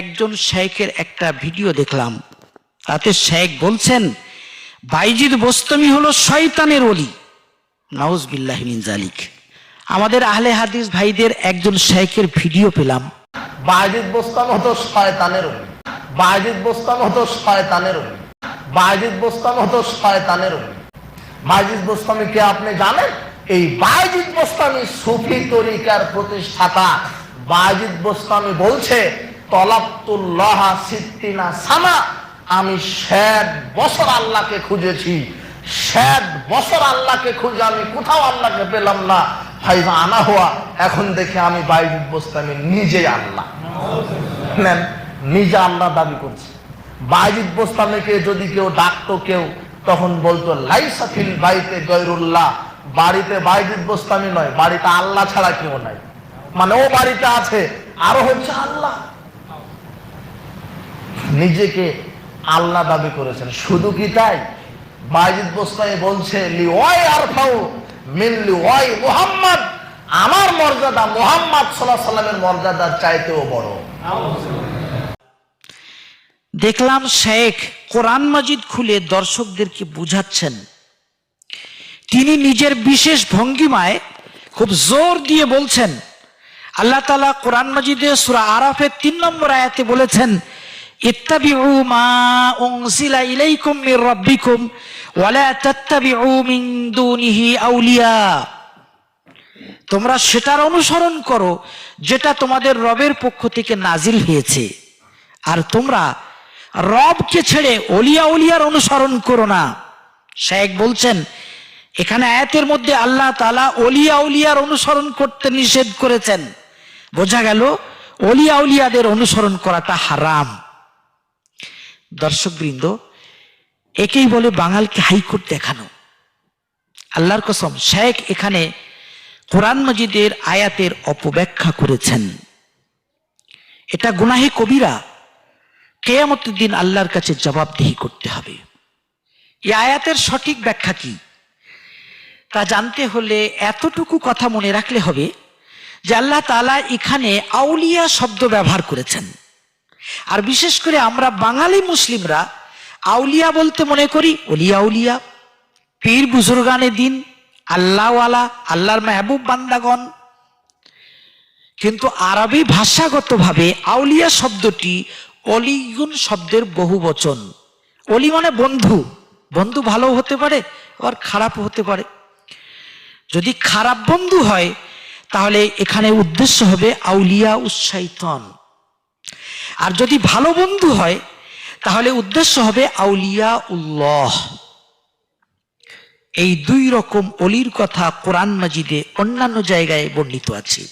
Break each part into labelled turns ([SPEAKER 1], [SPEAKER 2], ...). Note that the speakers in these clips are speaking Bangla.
[SPEAKER 1] একজন শেখের একটা ভিডিও দেখলাম। তাতে শেখ বলছেন, বাইজিদ বোস্তমি হলো শয়তানের অলি নাউজ বিল্লাহিমিন জালিক আমাদের আহলে হাদিস ভাইদের একজন শেখের ভিডিও পেলাম।
[SPEAKER 2] বাজিদ বোস্তান হতো শয়তানের অলি বাজিদ বোস্তান হতো শয়তানের অলি বাজিদ বোস্তান হতো শয়তানের অলি বাজিদ বোস্তামিকে আপনি জানেন? এই বাজিদ বোস্তামি সুফি তরিকার প্রতিষ্ঠাতা। বাজিদ বোস্তামি বলছে তলাপ্তুল্লাহ আমি ষাট বছর আল্লাহকে খুঁজেছি। ষাট বছর আল্লাহকে খুঁজে আমি কোথাও আল্লাহকে পেলাম না। ফাইভা আনা হওয়া এখন দেখে আমি বাইজিদ বোস্তামি নিজে আল্লাহ। নেন, নিজে আল্লাহ দাবি করছে। বাইজিদ বোস্তামিকে যদি কেউ ডাকতো কেউ, তখন বলতো লাইসাফিল বাইতে গৈরুল্লাহ বাড়িতে বাইজিদ বোস্তামি নয়, বাড়িতে আল্লাহ ছাড়া কেউ নাই। মানে ও বাড়িতে আছে, আরও হচ্ছে আল্লাহ। নিজেকে আল্লাহ দাবি করেছেন। শুধু কি তাই? বাইজিদ বোস্তামি বলছে লি আরফাউ মিন মুহাম্মদ। আমার মর্যাদা মোহাম্মদ সাল্লাহ সাল্লামের মর্যাদার চাইতেও বড়।
[SPEAKER 1] দেখলাম শেখ কোরআন মাজিদ খুলে দর্শকদেরকে বুঝাচ্ছেন। তিনি নিজের বিশেষ ভঙ্গিমায় খুব জোর দিয়ে বলছেন, আল্লাহ তালা কোরআন মাজিদে সুরা আরাফের তিন নম্বর আয়াতে বলেছেন ইত্তাবিউ মা উনজিলা ইলাইকুম মির রাব্বিকুম ওয়ালা তাত্তাবিউ মিন দুনিহি আউলিয়া। তোমরা সেটার অনুসরণ করো যেটা তোমাদের রবের পক্ষ থেকে নাজিল হয়েছে। আর তোমরা রবকে ছেড়ে অলিয়া উলিয়ার অনুসরণ করো না। শেখ বলছেন, এখানে আয়াতের মধ্যে আল্লাহ তালা অলিয়া উলিয়ার অনুসরণ করতে নিষেধ করেছেন। বোঝা গেল, অলিয়া উলিয়াদের অনুসরণ করাটা হারাম। দর্শকবৃন্দ, একেই বলে বাঙালকে হাইকোর্ট দেখানো। আল্লাহর কসম, শেখ এখানে কোরআন মজিদের আয়াতের অপব্যাখ্যা করেছেন। এটা গুনাহে কবিরা কেয়ামতের দিন আল্লাহর কাছে জবাবদিহি করতে হবে। এই আয়াতের সঠিক ব্যাখ্যা কি? তা জানতে হলে এতটুকু কথা মনে রাখলে হবে যে আল্লাহ তালা এখানে আউলিয়া শব্দ ব্যবহার করেছেন। আর বিশেষ করে আমরা বাঙালি মুসলিমরা আউলিয়া বলতে মনে করি অলিয়া উলিয়া পীর বুজুর্গানে দিন, আল্লাহওয়ালা, আল্লাহর মেহবুব বান্দাগণ। কিন্তু আরবি ভাষাগতভাবে আউলিয়া শব্দটি অলিগুন শব্দের বহু বচন। অলি মানে বন্ধু। বন্ধু ভালো হতে পারে, আবার খারাপ হতে পারে। যদি খারাপ বন্ধু হয়, তাহলে এখানে উদ্দেশ্য হবে আউলিয়া উৎসাহিতন। আর যদি ভালো বন্ধু হয়, তাহলে উদ্দেশ্য হবে আউলিয়া উল্লাহ এই দুই রকম অলির কথা কোরআন মাজিদে অন্যান্য জায়গায় বর্ণিত আছে।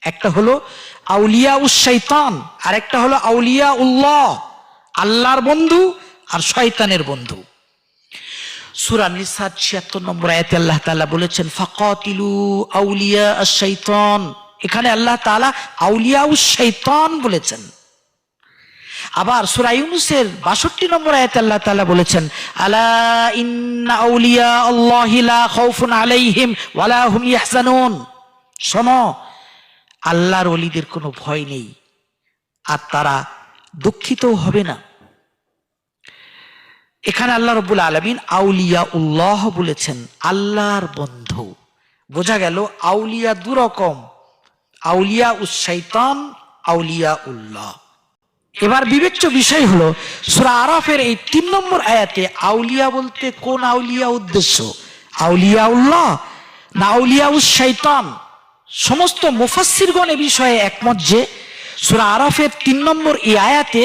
[SPEAKER 1] একটা হলো আউলিয়া উশাইতান আর একটা হলো আউলিয়া উল্লাহ আল্লাহর বন্ধু আর শয়তানের বন্ধু। সুরা নিসার ছিয়াত্তর নম্বর আয়াতে আল্লাহ তাআলা বলেছেন, ফাকাতিলু আউলিয়া আশ-শাইতান এখানে আল্লাহ তাআলা আউলিয়া উশ-শাইতান বলেছেন। আবার সূরা ইউনুসের 62 নম্বর আয়াতে আল্লাহ তাআলা বলেছেন আউলিয়া আল্লাহি শোনো, আল্লাহর ওলিদের কোনো ভয় নেই, আর তারা দুঃখিতও হবে না। এখানে আল্লাহ রব্বুল আলমিন আউলিয়া উল্লাহ বলেছেন, আল্লাহর বন্ধু। বোঝা গেল আউলিয়া দুরকম। আউলিয়া উশাইতান আউলিয়া উল্লাহ। এবার বিবেচ্য বিষয় হলো, সুরা আরাফের এই তিন নম্বর আয়াতে আউলিয়া বলতে কোন আউলিয়া উদ্দেশ্য? আউলিয়া উল্লাহ না আউলিয়া উশাইতান সমস্ত মুফাসিরগণ এ বিষয়ে একমত যে, সুরা আরাফের তিন নম্বর এই আয়াতে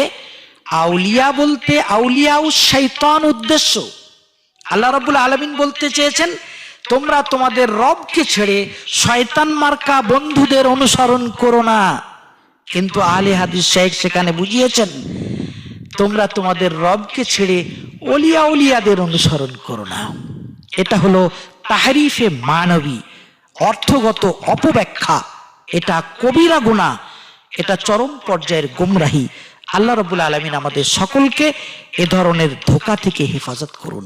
[SPEAKER 1] আউলিয়া বলতে আউলিয়া শৈতান উদ্দেশ্য। আল্লাহ রাবুল আলমিন বলতে চেয়েছেন তোমরা তোমাদের রবকে ছেড়ে শয়তান মার্কা বন্ধুদের অনুসরণ করো না। কিন্তু আলে হাদিস শেখ সেখানে বুঝিয়েছেন, তোমরা তোমাদের রবকে ছেড়ে অলিয়া উলিয়াদের অনুসরণ করো না। এটা হলো তাহারিফে মানবী, অর্থগত অপব্যাখ্যা। এটা কবিরা গুণা এটা চরম পর্যায়ের গুমরাহি। আল্লাহ রবুল আলমিন আমাদের সকলকে এ ধরনের ধোকা থেকে হেফাজত করুন।